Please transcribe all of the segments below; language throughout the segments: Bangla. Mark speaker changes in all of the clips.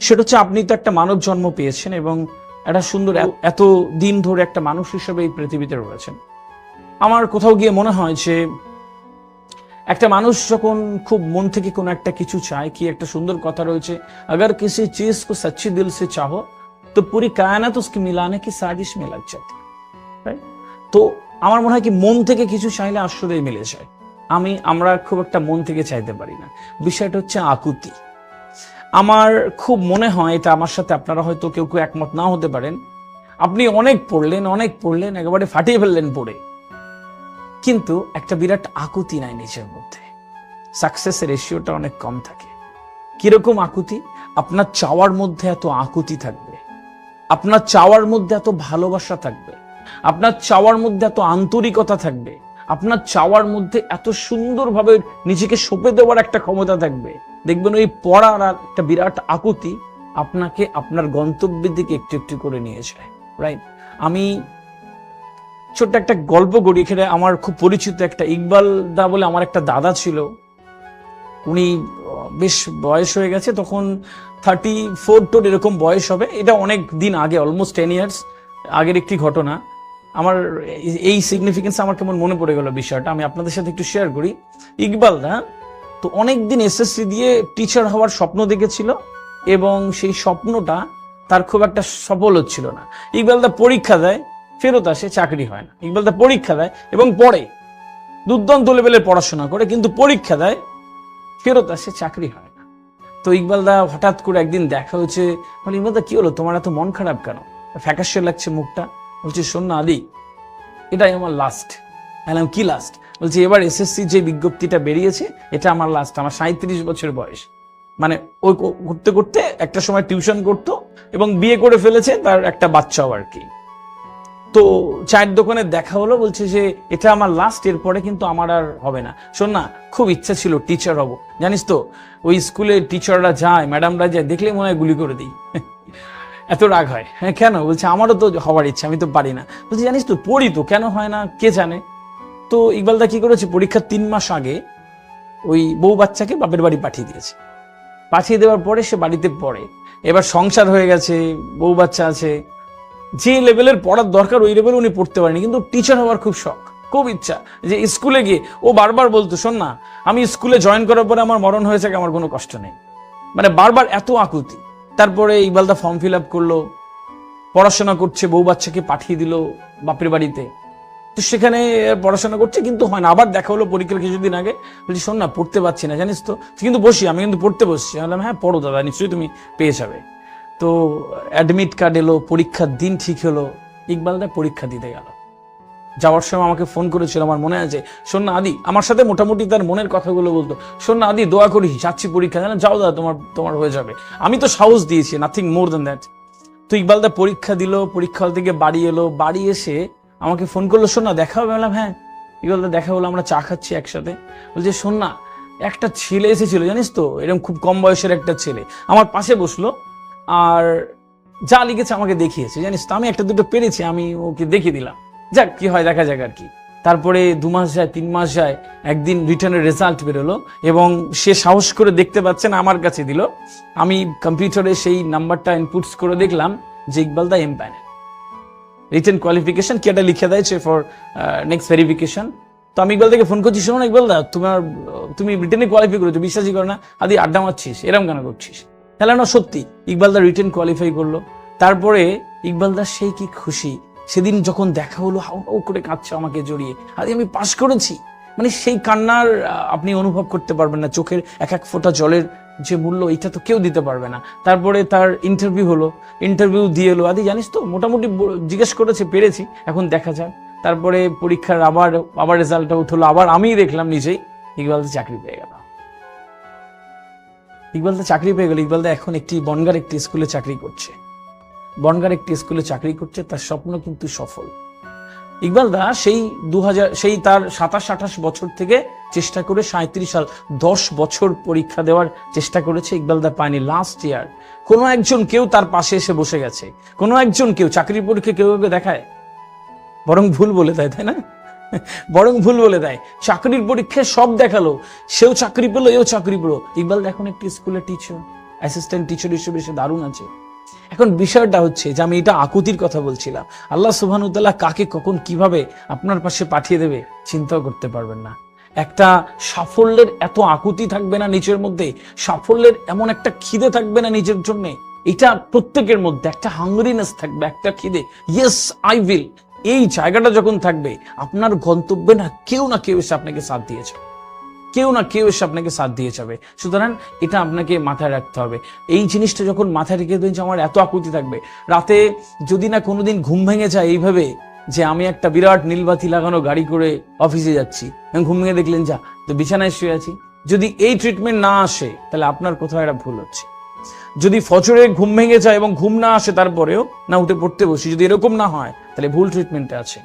Speaker 1: সেটা হচ্ছে আপনি তো একটা মানব জন্ম পেয়েছেন এবং একটা সুন্দর এত- এত দিন ধরে একটা মানুষ হিসেবে এই পৃথিবীতে রয়েছেন আমার কোথাও গিয়ে মনে হয় যে একটা মানুষ যখন খুব মন থেকে কোনো একটা কিছু চায় কি একটা সুন্দর কথা রয়েছে अगर किसी चीज को सच्ची दिल से चाहो तो पूरी कायनात उसकी मिलाने की साजिश में लग जाती है Right? তো আমার মনে হয় কি মন থেকে কিছু চাইলে আসলেই মিলে যায় আমি আমরা খুব একটা মন থেকে চাইতে পারি না বিষয়টা হচ্ছে আকুতি আমার খুব মনে হয়, এটা আমার সাথে আপনারা হয়তো কেউ কেউ একমত না হতে পারেন, আপনি অনেক পড়লেন অনেক পড়লেন, একেবারে ফাটিয়ে ফেললেন পড়ে। কিন্তু একটা বিরাট আকুতি নাই নিজের মধ্যে। সাকসেসের রেশিওটা অনেক কম থাকে। কীরকম আকুতি? আপনার চাওয়ার মধ্যে এত আকুতি থাকবে। আপনার চাওয়ার মধ্যে এত ভালোবাসা থাকবে। আপনার চাওয়ার মধ্যে এত আন্তরিকতা থাকবে। আপনার চাওয়ার মধ্যে এত সুন্দরভাবে নিজেকে সঁপে দেওয়ার একটা ক্ষমতা থাকবে। দেখবেন ওই পড়ার একটা বিরাট আকুতি আপনাকে আপনার গন্তব্যের দিকে একটু একটু করে নিয়ে যায় রাইট আমি ছোট্ট একটা গল্প করি, এখানে আমার খুব পরিচিত একটা ইকবাল দা বলে আমার একটা দাদা ছিল। উনি বেশ বয়স হয়ে গেছে, তখন থার্টি ফোর টোর এরকম বয়স হবে। এটা অনেক দিন আগে অলমোস্ট টেন ইয়ার্স আগের একটি ঘটনা। আমার এই- সিগনিফিকেন্স আমার কেমন মনে পড়ে গেল বিষয়টা, আমি আপনাদের সাথে একটু শেয়ার করি। ইকবাল দা তো অনেক দিন এসএসসি দিয়ে টিচার হওয়ার স্বপ্ন দেখেছিল এবং সেই স্বপ্নটা তার খুব একটা সফল হচ্ছিল না। ইকবাল দা পরীক্ষা দেয়, ফেরত আসে, চাকরি হয় না। ইকবাল দা পরীক্ষা দেয় এবং পড়ে। দুর্দান্ত লেভেলের পড়াশোনা করে, কিন্তু পরীক্ষা দেয়, ফেরত আসে, চাকরি হয় না। তো ইকবাল দা হঠাৎ করে একদিন দেখা হচ্ছে বলে, ইকবাল দা, কি হলো? তোমার এত মন খারাপ কেন? ফ্যাকাশে লাগছে মুখটা। বলছে, শোন না আদি, এটাই আমার লাস্ট বললাম, কি লাস্ট বলছে, এবার এসএসসি যে বিজ্ঞপ্তিটা বেরিয়েছে, এটা আমার লাস্ট আমার সাঁত্রিশ বছর বয়স। মানে ওই করতে করতে একটা সময় টিউশন করতো এবং বিয়ে করে ফেলেছে তার একটা বাচ্চাও আর কি। তো চায়ের দোকানে দেখা হলো, বলছে যে এটা আমার লাস্ট এরপরে কিন্তু আমার আর হবে না। শোন না, খুব ইচ্ছা ছিল টিচার হব। জানিস তো, ওই স্কুলে টিচাররা যায় ম্যাডামরা যায় দেখলে মনে হয় গুলি করে দিই। এত রাগ হয়। হ্যাঁ কেন? বলছে, আমারও তো হওয়ার ইচ্ছা, আমি তো পারি না। বলছি, জানিস তো, পড়ি তো, কেন হয় না? কে জানে? তো ইকবালদা কি করেছে? পরীক্ষার তিন মাস আগে ওই বউ বাচ্চাকে বাপের বাড়ি পাঠিয়ে দিয়েছে। পাঠিয়ে দেওয়ার পরে সে বাড়িতে পড়ে। এবার সংসার হয়ে গেছে, বউ বাচ্চা আছে। যে লেভেলের পড়ার দরকার ওই লেভেল উনি পড়তে পারেনি, কিন্তু টিচার হওয়ার খুব শখ, খুব ইচ্ছা যে স্কুলে গিয়ে, ও বারবার বলতো, শোন না, আমি স্কুলে জয়েন করার পরে আমার মরণ হয়েছে আমার কোনো কষ্ট নেই। মানে বারবার এত আকুতি। তারপরে ইকবালদা ফর্ম ফিল আপ করল, পড়াশোনা করছে, বউ বাচ্চাকে পাঠিয়ে দিল বাপের বাড়িতে। তো সেখানে পড়াশোনা করছে, কিন্তু হয় না। আবার দেখা হলো পরীক্ষার কিছুদিন আগে। বলছি, শোন না, পড়তে পারছি না, জানিস তো? কিন্তু বসি, আমি কিন্তু পড়তে বসছি। বললাম হ্যাঁ পড়ো দাদা, নিশ্চয়ই তুমি পেয়ে যাবে। তো অ্যাডমিট কার্ড এলো, পরীক্ষার দিন ঠিক হলো, ইকবালদা পরীক্ষা দিতে গেল। যাওয়ার সময় আমাকে ফোন করেছিল, আমার মনে আছে, শোন না, আদি, আমার সাথে মোটামুটি তার মনের কথাগুলো বলতো। শোন না, আদি, দোয়া করি, যাচ্ছি পরীক্ষা, জানা, যাও দাদা, তোমার তোমার হয়ে যাবে। আমি তো সাহস দিয়েছি নাথিং মোর দ্যান দ্যাট তো ইকবালদা পরীক্ষা দিল, পরীক্ষা থেকে বাড়ি এলো। বাড়ি এসে আমাকে ফোন করল, শোন না, দেখা হবে। বললাম হ্যাঁ। ইকবালদা দেখা হলো, আমরা চা খাচ্ছি একসাথে। বলছে, শোন না, একটা ছেলে এসেছিল, জানিস তো এরকম খুব কম বয়সের একটা ছেলে। আমার পাশে বসল আর যা লিখেছে আমাকে দেখিয়েছে, জানিস তো, আমি একটা দুটো পেরেছি, আমি ওকে দেখিয়ে দিলাম। যাক, কি হয়, দেখা যাক আর কি। তারপরে দু মাস যায়, তিন মাস যায়, একদিন রিটার্নের রেজাল্ট বেরোলো এবং সে সাহস করে দেখতে পাচ্ছে না, আমার কাছে দিল। আমি কম্পিউটারে সেই নাম্বারটা ইনপুটস করে দেখলাম যে ইকবাল দা এম প্যানেল রিটার্ন কোয়ালিফিকেশন কি একটা লিখে দেয় ফর নেক্সট ভেরিফিকেশন তো আমি ইকবাল থেকে ফোন করছি, শোনো না ইকবাল দা, তোমার, তুমি রিটার্নে কোয়ালিফাই করেছ, বিশ্বাসই করো না, আদি আড্ডা মারছিস, এরম কেন করছিস? তাহলে না, সত্যি, ইকবাল দা রিটার্ন কোয়ালিফাই করল। তারপরে ইকবাল দা সেই কি খুশি? সেদিন যখন দেখা হলো, হাউ হাউ করে কাঁদছে আমাকে জড়িয়ে। আরে আমি পাশ করেছি। মানে সেই কান্নার আপনি অনুভব করতে পারবেন না, চোখের এক এক ফোঁটা জলের যে মূল্য এটা তো কেউ দিতে পারবে না। তারপরে তার ইন্টারভিউ হলো ইন্টারভিউ দিয়ে এলো। আদি, জানিস তো, মোটামুটি জিজ্ঞেস করেছে, পেরেছি, এখন দেখা যাক। তারপরে পরীক্ষার আবার আবার রেজাল্ট আউট হলো, আবার আমিই দেখলাম নিজেই, ইকবাল দা চাকরি পেয়ে গেল। ইকবাল দা চাকরি পেয়ে গেল। ইকবাল এখন একটি, বনগার একটি স্কুলে চাকরি করছে। বনগার একটি স্কুলে চাকরি করছে, তার স্বপ্ন কিন্তু সফল। ইকবাল দা সেই দু সেই তার সাতাশ, আঠাশ বছর থেকে চেষ্টা করে সাঁত্রিশ সাল, দশ বছর পরীক্ষা দেওয়ার চেষ্টা করেছে ইকবাল দা পায়নি লাস্ট ইয়ার কোনো একজন কেউ তার পাশে এসে বসে গেছে। কোনো একজন কেউ চাকরির পরীক্ষা কেউ কেউ দেখায়? বরং ভুল বলে দেয়, তাই না? বরং ভুল বলে দেয়। চাকরির পরীক্ষায় সব দেখাল। সেও চাকরি পেল, এও চাকরি পেল। ইকবাল এখন একটি স্কুলে টিচার অ্যাসিস্ট্যান্ট টিচার হিসেবে সে দারুণ আছে। এখন বিষয়টা হচ্ছে যে আমি এটা আকুতির কথা বলছিলাম। আল্লাহ সুবহানুতাল্লাহ কাকে কখন কীভাবে আপনার পাশে পাঠিয়ে দেবে চিন্তাও করতে পারবেন না। একটা সাফল্যের এত আকুতি থাকবে না নিজের মধ্যে, সাফল্যের এমন একটা খিদে থাকবে না নিজের জন্য। এটা প্রত্যেকের মধ্যে একটা হাঙ্গরিনেস থাকবে, একটা খিদে। ইয়েস আই উইল এই জায়গাটা যখন থাকবে, আপনার গন্তব্যে না কেউ না কেউ এসে আপনাকে সাথ দিয়েছে। কেউ না কেউ এসে আপনাকে সাথ দিয়ে যাবে। সুতরাং এটা আপনাকে মাথায় রাখতে হবে। এই জিনিসটা যখন মাথায় রেখে দেবেন যে আমার এত আকুতি থাকবে, রাতে যদি না কোনোদিন ঘুম ভেঙে যায় এইভাবে যে আমি একটা বিরাট নীলবাতি লাগানো গাড়ি করে অফিসে যাচ্ছি ঘুম ভেঙে দেখলেন, যা, তো বিছানায় শুয়ে আছি। যদি এই ট্রিটমেন্ট না আসে, তাহলে আপনার কোথাও একটা ভুল হচ্ছে। যদি ফচরে ঘুম ভেঙে যায় এবং ঘুম না আসে তারপরেও না উঠে পড়তে বসি, যদি এরকম না হয়, তাহলে ভুল ট্রিটমেন্টে আছে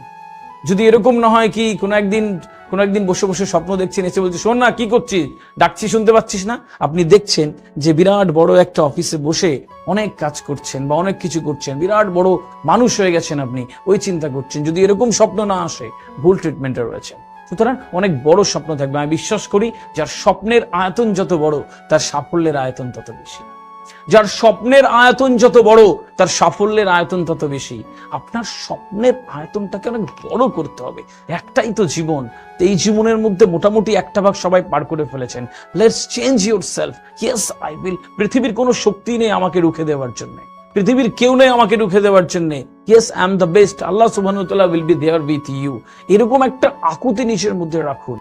Speaker 1: যদি এরকম না হয় কি কোনো একদিন কোনো একদিন বসে বসে স্বপ্ন দেখছেন, এসে বলছে, শোন না, কি করছিস? ডাকছি, শুনতে পাচ্ছিস না? আপনি দেখছেন যে বিরাট বড় একটা অফিসে বসে অনেক কাজ করছেন বা অনেক কিছু করছেন। বিরাট বড় মানুষ হয়ে গেছেন আপনি, ওই চিন্তা করছেন। যদি এরকম স্বপ্ন না আসে, ভুল ট্রিটমেন্টে রয়েছে। সুতরাং অনেক বড় স্বপ্ন থাকবে। আমি বিশ্বাস করি, যার স্বপ্নের আয়তন যত বড়, তার সাফল্যের আয়তন তত বেশি। যার স্বপ্নের আয়তন যত বড়, তার সাফল্যের আয়তন তত বেশি। আপনার স্বপ্নের আয়তনটাকে অনেক বড় করতে হবে। একটাই তো জীবন। এই জীবনের মধ্যে মোটামুটি একটা ভাগ সবাই পার করে ফেলেছেন। Let's change yourself yes I will পৃথিবীর কোনো শক্তি নেই আমাকে রুখে দেওয়ার জন্য। পৃথিবীর কেউ নেই আমাকে রুখে দেওয়ার জন্য। Yes I am the best আল্লাহ তাআলা will be there with you এরকম একটা আকুতি নিজের মধ্যে রাখুন।